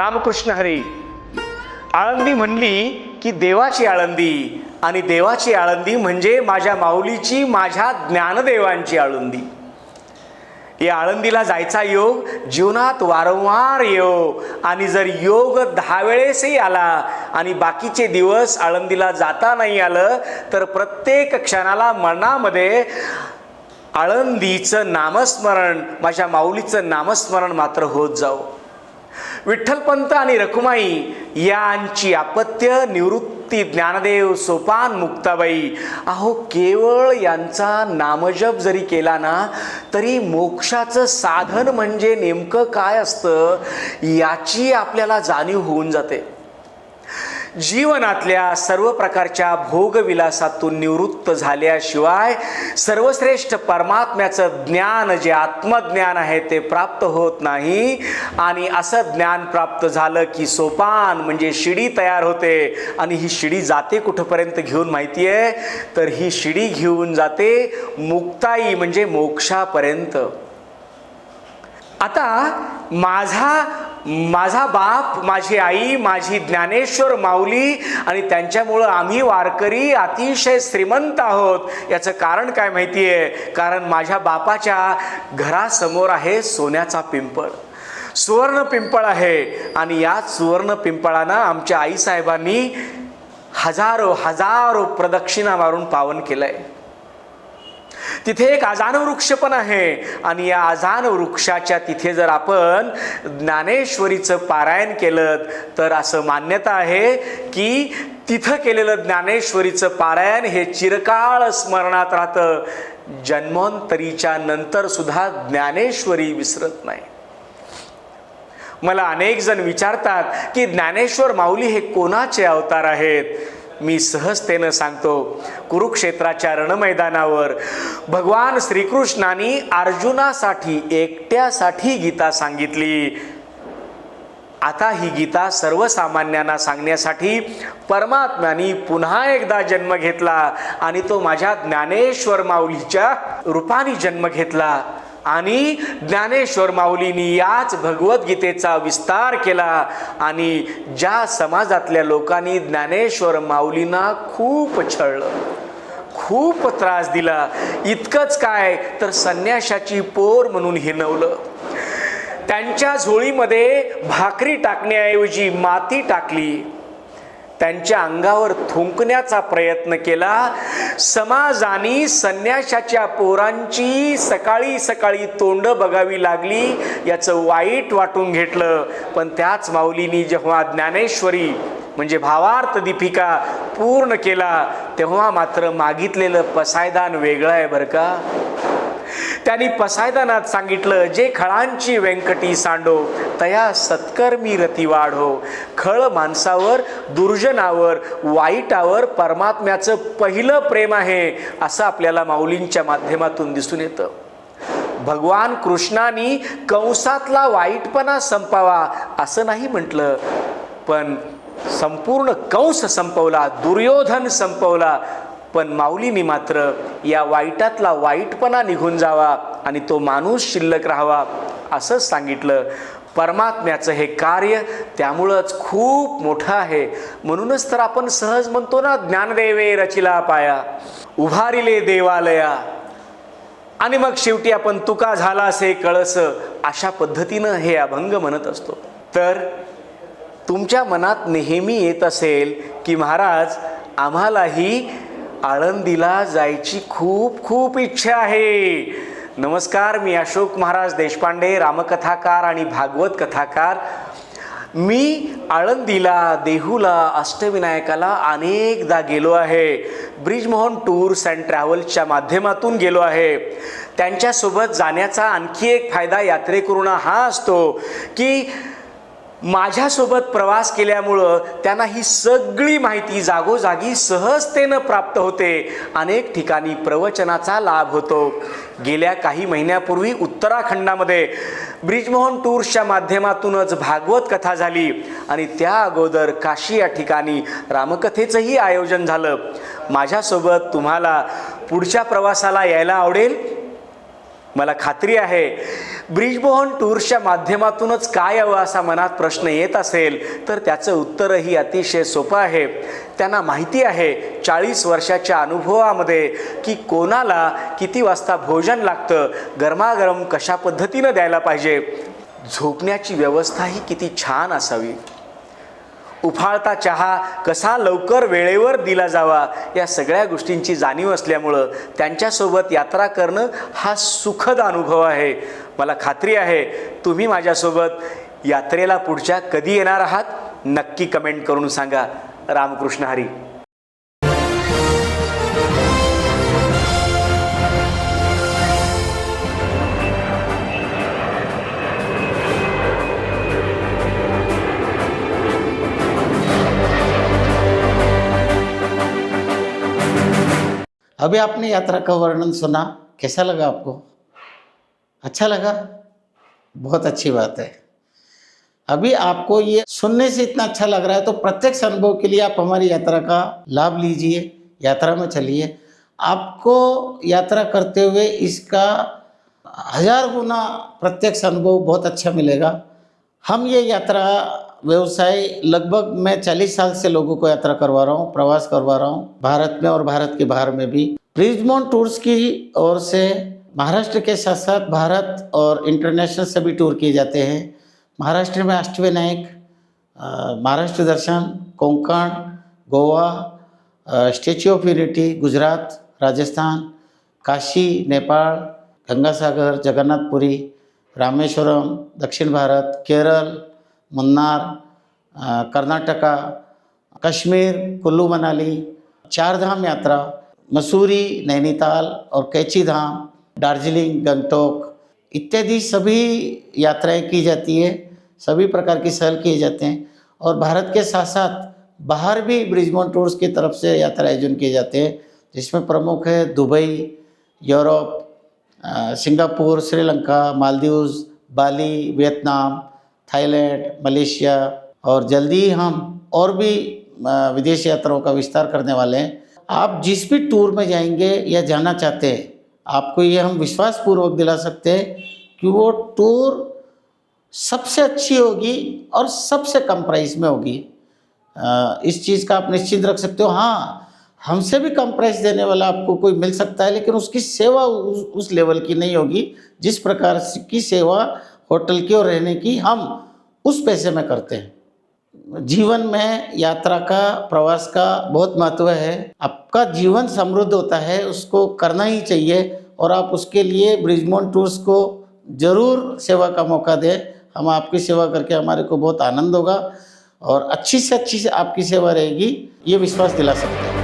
रामकृष्ण हरी. आळंदी म्हणली की देवाची आळंदी आणि देवाची आळंदी म्हणजे माझ्या माऊलीची माझ्या ज्ञानदेवांची आळंदी. या आळंदीला जायचा योग जीवनात वारंवार येऊ आणि जर योग दहा वेळेसही आला आणि बाकीचे दिवस आळंदीला जाता नाही आलं तर प्रत्येक क्षणाला मनामध्ये आळंदीचं नामस्मरण माझ्या माऊलीचं नामस्मरण मात्र होत जाऊ विठ्ठलपंत आणि रखुमाई यांची अपत्य निवृत्ती ज्ञानदेव सोपान मुक्ताबाई. अहो केवळ यांचा नामजप जरी केला ना तरी मोक्षाचं साधन म्हणजे नेमकं काय असतं याची आपल्याला जाणीव होऊन जाते. जीवनातल्या सर्व प्रकारच्या भोगविलासातून निवृत्त झाल्याशिवाय सर्वश्रेष्ठ परमात्म्याचं ज्ञान जे आत्मज्ञान आहे ते प्राप्त होत नाही. आणि असं ज्ञान प्राप्त झालं की सोपान म्हणजे शिडी तयार होते. आणि ही शिडी जाते कुठंपर्यंत घेऊन माहिती आहे तर ही शिडी घेऊन जाते मुक्ताई म्हणजे मोक्षापर्यंत. आता माझा माझा बाप माझी आई माझी ज्ञानेश्वर माऊली आणि त्यांच्यामुळं आम्ही वारकरी अतिशय श्रीमंत आहोत. याचं कारण काय माहिती आहे कारण माझ्या बापाच्या घरासमोर आहे सोन्याचा पिंपळ. सुवर्ण पिंपळ आहे आणि या सुवर्ण पिंपळानं आमच्या आईसाहेबांनी हजारो हजारो प्रदक्षिणा मारून पावन केलं आहे तिथे एक अजान वृक्ष पण आहे. आणि या अजान वृक्षाच्या तिथे जर आपण ज्ञानेश्वरीचं पारायण केलं तर असं मान्यता आहे की तिथं केलेलं ज्ञानेश्वरीचं पारायण हे चिरकाळ स्मरणात राहतं. जन्मोंतरीच्या नंतर सुद्धा ज्ञानेश्वरी विसरत नाही. मला अनेक जण विचारतात की ज्ञानेश्वर माऊली हे कोणाचे अवतार आहेत? मी सहजतेनं सांगतो कुरुक्षेत्राच्या रणमैदानावर भगवान श्रीकृष्णाने अर्जुनासाठी एकट्यासाठी गीता सांगितली. आता ही गीता सर्वसामान्यांना सांगण्यासाठी परमात्म्याने पुन्हा एकदा जन्म घेतला आणि तो माझ्या ज्ञानेश्वर माऊलीच्या रूपाने जन्म घेतला. आणि ज्ञानेश्वर माऊलींनी याच भगवद्गीतेचा विस्तार केला आणि ज्या समाजातल्या लोकांनी ज्ञानेश्वर माऊलींना खूप छळलं खूप त्रास दिला इतकंच काय तर संन्याशाची पोर म्हणून हिनवलं त्यांच्या झोळीमध्ये भाकरी टाकण्याऐवजी माती टाकली. त्यांच्या अंगावर थुंकण्याचा प्रयत्न केला. समाजाने संन्याशाच्या पोरांची सकाळी सकाळी तोंड बघावी लागली याचं वाईट वाटून घेतलं. पण त्याच माऊलीनी जेव्हा ज्ञानेश्वरी म्हणजे भावार्थ दीपिका पूर्ण केला तेव्हा मात्र मागितलेलं पसायदान वेगळं आहे बरं का? त्यांनी पसायदानात सांगितलं जे खळांची व्यंकटी सांडो तया सत्कर्मी रती वाढो. खळ माणसावर दुर्जनावर वाईटावर परमात्म्याचं पहिलं प्रेम आहे असं आपल्याला माऊलींच्या माध्यमातून दिसून येतं. भगवान कृष्णानी कंसातला वाईटपणा संपावा असं नाही म्हटलं पण संपूर्ण कंस संपवला दुर्योधन संपवला पण माऊलीनी मात्र या वाईटातला वाईटपणा निघून जावा आणि तो माणूस शिल्लक राहावा असंच सांगितलं. परमात्म्याचं हे कार्य त्यामुळंच खूप मोठं आहे. म्हणूनच तर आपण सहज म्हणतो ना ज्ञानदेवे रचिला पाया उभारिले देवालया. आणि मग शेवटी आपण तुका झाला असे कळस अशा पद्धतीनं हे अभंग म्हणत असतो. तर तुमच्या मनात नेहमी येत असेल की महाराज आम्हालाही आळंदीला जायची खूप खूप इच्छा आहे. नमस्कार मी अशोक महाराज देशपांडे रामकथाकार आणि भागवत कथाकार. मी आळंदीला देहूला अष्टविनायकाला अनेकदा गेलो आहे. ब्रिजमोहन टूर्स अँड ट्रॅव्हल्सच्या माध्यमातून गेलो आहे. त्यांच्यासोबत जाण्याचा आणखी एक फायदा यात्रेकरूंना हा असतो की माझ्यासोबत प्रवास केल्यामुळं त्यांना ही सगळी माहिती जागोजागी सहजतेनं प्राप्त होते. अनेक ठिकाणी प्रवचनाचा लाभ होतो. गेल्या काही महिन्यापूर्वी उत्तराखंडामध्ये ब्रिजमोहन टूर्सच्या माध्यमातूनच भागवत कथा झाली आणि त्या अगोदर काशी या ठिकाणी रामकथेचंही आयोजन झालं. माझ्यासोबत तुम्हाला पुढच्या प्रवासाला यायला आवडेल. मला खात्री आहे ब्रिजमोहन टूर्सच्या माध्यमातूनच काय हवं असा मनात प्रश्न येत असेल तर त्याचं उत्तरही अतिशय सोपं आहे. त्यांना माहिती आहे चाळीस वर्षाच्या अनुभवामध्ये की कोणाला किती वाजता भोजन लागतं गरमागरम कशा पद्धतीनं द्यायला पाहिजे? झोपण्याची व्यवस्थाही किती छान असावी. उफाळता चहा कसा लवकर वेळेवर दिला जावा या सगळ्या गोष्टींची जाणीव असल्यामुळं त्यांच्यासोबत यात्रा करणं हा सुखद अनुभव आहे. मला खात्री आहे तुम्ही माझ्यासोबत यात्रेला पुढच्या कधी येणार आहात? नक्की कमेंट करून सांगा. रामकृष्ण हरी. अभी आपने यात्रा का वर्णन सुना, कैसा लगा आपको? अच्छा लगा? बहुत अच्छी बात है। अभी आपको ये सुनने से इतना अच्छा लग रहा है तो प्रत्यक्ष अनुभव के लिए आप हमारी यात्रा का लाभ लीजिए, यात्रा में चलिए। आपको यात्रा करते हुए इसका हज़ार गुना प्रत्यक्ष अनुभव बहुत अच्छा मिलेगा। हम ये यात्रा व्यवसाय लगभग मैं चालीस साल से लोगों को यात्रा करवा रहा हूँ, प्रवास करवा रहा हूँ, भारत में और भारत के बाहर में भी। ब्रिजमोन टूर्स की ओर से महाराष्ट्र के साथ साथ भारत और इंटरनेशनल से भी टूर किए जाते हैं। महाराष्ट्र में Ashtavinayak Maharashtra Darshan, Konkan, Goa statue of unity Gujarat, Rajasthan, Kashi Nepal Gangasagar, Jagannathpuri Rameswaram, दक्षिण भारत, केरल, मुन्नार कर्नाटका, कश्मीर, कुल्लू मनाली चार धाम यात्रा, मसूरी, नैनीताल और कैची धाम दार्जिलिंग, गंगटोक इत्यादि सभी यात्राएँ की जाती है, सभी प्रकार की सहल किए जाते हैं और भारत के साथ साथ बाहर भी ब्रिजमोन टूर्स की तरफ़ से यात्रा आयोजन किए जाते हैं, जिसमें प्रमुख है Dubai, Europe Singapore, Sri Lanka, Maldives, Bali, Vietnam, Thailand, Malaysia और जल्दी ही हम और भी विदेश यात्राओं का विस्तार करने वाले हैं। आप जिस भी टूर में जाएँगे या जाना चाहते हैं, आपको ये हम विश्वास पूर्वक दिला सकते हैं कि वो टूर सबसे अच्छी होगी और सबसे कम प्राइस में होगी। इस चीज़ का आप निश्चित रख सकते हो। हाँ हमसे भी कम प्राइस देने वाला आपको कोई मिल सकता है लेकिन उसकी सेवा उस, उस लेवल की नहीं होगी जिस प्रकार की सेवा होटल की और रहने की हम उस पैसे में करते हैं। जीवन में यात्रा का प्रवास का बहुत महत्व है। आपका जीवन समृद्ध होता है उसको करना ही चाहिए और आप उसके लिए ब्रिजमोन टूर्स को ज़रूर सेवा का मौका दें। हम आपकी सेवा करके हमारे को बहुत आनंद होगा और अच्छी से अच्छी से आपकी सेवा रहेगी ये विश्वास दिला सकते हैं।